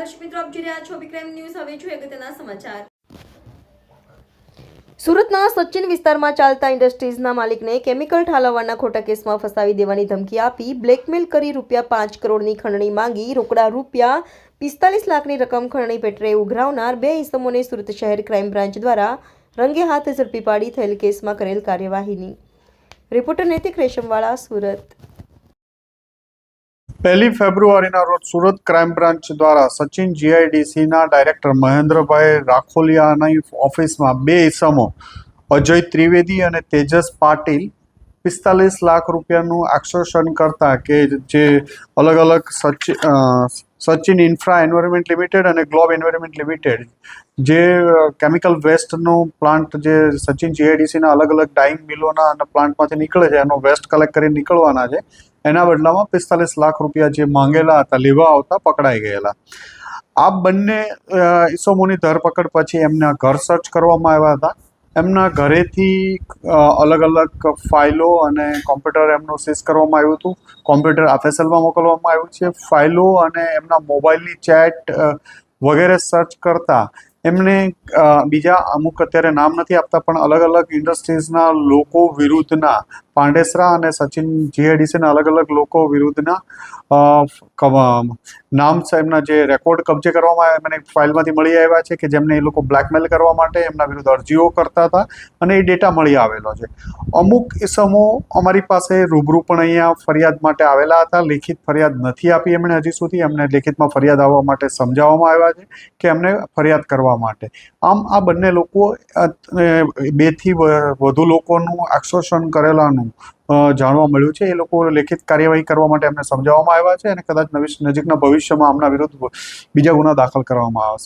જોઈ રહ્યા છો વિક્રમ ન્યૂઝ. હવે જોઈએ અગત્યના સમાચાર. સુરતના સચિન વિસ્તારમાં ચાલતા ઇન્ડસ્ટ્રીઝના માલિકને કેમિકલ ઠાલવવાના ખોટા કેસમાં ફસાવી દેવાની ધમકી આપી, બ્લેકમેલ કરી રૂપિયા પાંચ કરોડની ખંડણી માંગી, રોકડા રૂપિયા પિસ્તાલીસ લાખની રકમ ખંડણી પેટરે ઉઘરાવનાર બે ઇસમોને સુરત શહેર ક્રાઇમ બ્રાન્ચ દ્વારા રંગે હાથ ઝડપી પાડી થયેલ કેસમાં કરેલ કાર્યવાહીની. રિપોર્ટર નૈતિક રેશમવાળા, સુરત. પહેલી ફેબ્રુઆરીના રોજ સુરત ક્રાઇમ બ્રાન્ચ દ્વારા સચિન જીઆઈડીસીના ડાયરેક્ટર મહેન્દ્રભાઈ રાખોલિયાની ઓફિસમાં બે ઇસમો, અજય ત્રિવેદી અને તેજસ પાટીલ, પિસ્તાલીસ લાખ રૂપિયાનું એક્સોશન કરતા કે જે અલગ અલગ સચિ સચિન ઇન્ફ્રા એન્વાયરમેન્ટ લિમિટેડ અને ગ્લોબ એન્વાયરમેન્ટ લિમિટેડ, જે કેમિકલ વેસ્ટનો પ્લાન્ટ જે સચિન જીઆઈડીસીના અલગ અલગ ડાઇંગ મિલોના અને પ્લાન્ટમાંથી નીકળે છે, એનો વેસ્ટ કલેક્ટ કરીને નીકળવાના છે. એના બદલામાં પિસ્તાલીસ લાખ રૂપિયા જે માંગેલા હતા, લેવા આવતા પકડાઈ ગયેલા. આ બંને ઈસમોની ધરપકડ પછી એમના ઘર સર્ચ કરવામાં આવ્યા હતા. એમના ઘરેથી અલગ અલગ ફાઇલો અને કોમ્પ્યુટર એમનું સીઝ કરવામાં આવ્યું હતું. કોમ્પ્યુટર આફેસલમાં મોકલવામાં આવ્યું છે. ફાઇલો અને એમના મોબાઈલની ચેટ વગેરે સર્ચ કરતા એમને બીજા અમુક અત્યારે નામ નથી આપતા, પણ અલગ અલગ ઇન્ડસ્ટ્રીઝના લોકો વિરુદ્ધના પાંડેસરા અને સચિન જીઆઈડીસીના અલગ અલગ લોકો વિરુદ્ધના નામ એમના જે રેકોર્ડ કબજે કરવામાં આવ્યા મને ફાઇલમાંથી મળી આવ્યા છે કે જેમને એ લોકો બ્લેકમેલ કરવા માટે એમના વિરુદ્ધ અરજીઓ કરતા હતા અને એ ડેટા મળી આવેલો છે. અમુક ઇસમો અમારી પાસે રૂબરૂ પણ અહીંયા ફરિયાદ માટે આવેલા હતા. લેખિત ફરિયાદ નથી આપી એમણે હજી સુધી. એમને લેખિતમાં ફરિયાદ આવવા માટે સમજાવવામાં આવ્યા છે કે એમને ફરિયાદ કરવા માટે. આમ આ બંને લોકો બેથી વધુ લોકોનું એક્સોશન કરેલાનું અ, જાણવા મળ્યું છે. એ લોકો લેખિત કાર્યવાહી કરવા માટે એમને સમજાવવામાં આવ્યા છે અને કદાચ નવી નજીકના ભવિષ્યમાં આમના વિરુદ્ધ બીજા ગુના દાખલ કરવામાં આવશે.